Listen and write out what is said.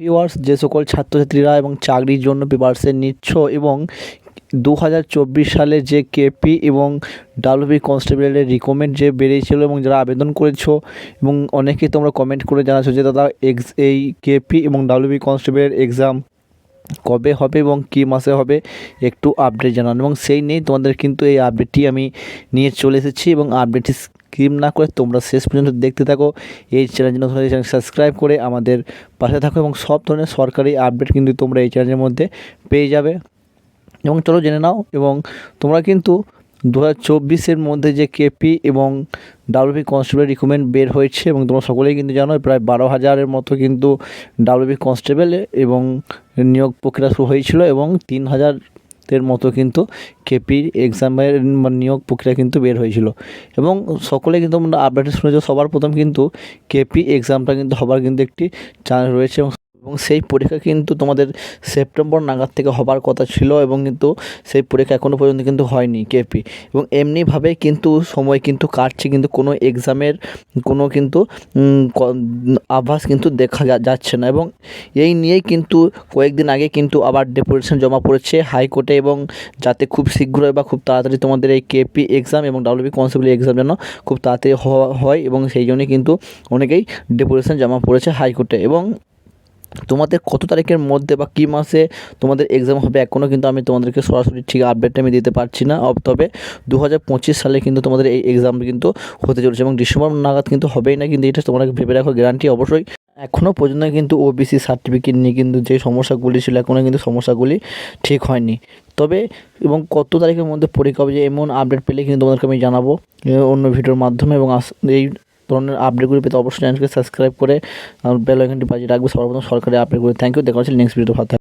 Viewers যে সকল ছাত্রছাত্রীরা এবং চাকরির জন্য প্রিপারেশন নিচ্ছ এবং দু হাজার চব্বিশ সালে যে কেপি এবং ডাব্লিউবি কনস্টেবলের রিকমেন্ড যে বেরিয়েছিল এবং যারা আবেদন করেছ এবং অনেকেই তোমরা কমেন্ট করে জানাচ্ছো যে দাদা এক্স এই কেপি এবং ডাব্লিউবি কনস্টেবলের এক্সাম কবে হবে এবং কী মাসে হবে, একটু আপডেট জানান। এবং সেই নিয়েই তোমাদের কিন্তু এই আপডেটটি আমি নিয়ে চলে এসেছি এবং আপডেটটি স্কিপ না করে তোমরা শেষ পর্যন্ত দেখতে থাকো। এই চ্যানেল তোমাদের চ্যানেল সাবস্ক্রাইব করে আমাদের পাশে থাকো এবং সব ধরনের সরকারি আপডেট কিন্তু তোমরা এই চ্যানেলের মধ্যে পেয়ে যাবে। এবং চলো জেনে নাও এবং তোমরা কিন্তু দু হাজার মধ্যে যে কেপি এবং ডাব্লিউবি কনস্টেবল রিক্রুটমেন্ট বের হয়েছে এবং তোমরা সকলেই কিন্তু জানো প্রায় বারো হাজারের মতো কিন্তু ডাব্লিউবি কনস্টেবল এবং নিয়োগ প্রক্রিয়া শুরু হয়েছিল এবং তিন হাজার এর মতো কিন্তু কেপির এক্সামের মানে নিয়োগ প্রক্রিয়া কিন্তু বের হয়েছিল। এবং সকলে কিন্তু আমরা আপডেট শুনেছি, সবার প্রথম কিন্তু কেপি এক্সামটা কিন্তু হবার কিন্তু একটি চান্স রয়েছে এবং এবং সেই পরীক্ষা কিন্তু তোমাদের সেপ্টেম্বর নাগাদ থেকে হবার কথা ছিল এবং কিন্তু সেই পরীক্ষা এখনও পর্যন্ত কিন্তু হয়নি কেপি। এবং এমনিভাবে কিন্তু সময় কিন্তু কাটছে, কিন্তু কোনো এক্সামের কোনো কিন্তু আভাস কিন্তু দেখা যাচ্ছে না। এবং এই নিয়েই কিন্তু কয়েকদিন আগে কিন্তু আবার ডেপুটেশন জমা পড়েছে হাইকোর্টে এবং যাতে খুব শীঘ্রই বা খুব তাড়াতাড়ি তোমাদের এই কেপি এক্সাম এবং ডাব্লিউবি কনস্টেবল এক্সাম যেন খুব তাড়াতাড়ি হয় এবং সেই জন্যই কিন্তু অনেকেই ডেপুটেশন জমা পড়েছে হাইকোর্টে। এবং তোমাদের কত তারিখের মধ্যে বা কী মাসে তোমাদের এক্সাম হবে এখনও কিন্তু আমি তোমাদেরকে সরাসরি ঠিক আপডেটটা আমি দিতে পারছি না। তবে দু হাজার পঁচিশ সালে কিন্তু তোমাদের এই এক্সাম কিন্তু হতে চলেছে এবং ডিসেম্বর নাগাদ কিন্তু হবেই না, কিন্তু এটা তোমরা ভেবে রাখো গ্যারান্টি অবশ্যই। এখনও পর্যন্ত কিন্তু ওবিসি সার্টিফিকেট নিয়ে কিন্তু যে সমস্যাগুলি ছিল এখনও কিন্তু সমস্যাগুলি ঠিক হয়নি। তবে এবং কত তারিখের মধ্যে পরীক্ষা হবে, যে এমন আপডেট পেলে কিন্তু তোমাদেরকে আমি জানাব অন্য ভিডিওর মাধ্যমে এবং এই ধরনের আপডেটগুলি পেতে অবশ্যই চ্যানেলকে সাবস্ক্রাইব করে বেল আইকনটি বাজিয়ে রাখবে। সর্বপ্রথম সরকারি আপডেটগুলি থ্যাংক ইউ দেখা হচ্ছে নেক্সট ভিডিও ভালো।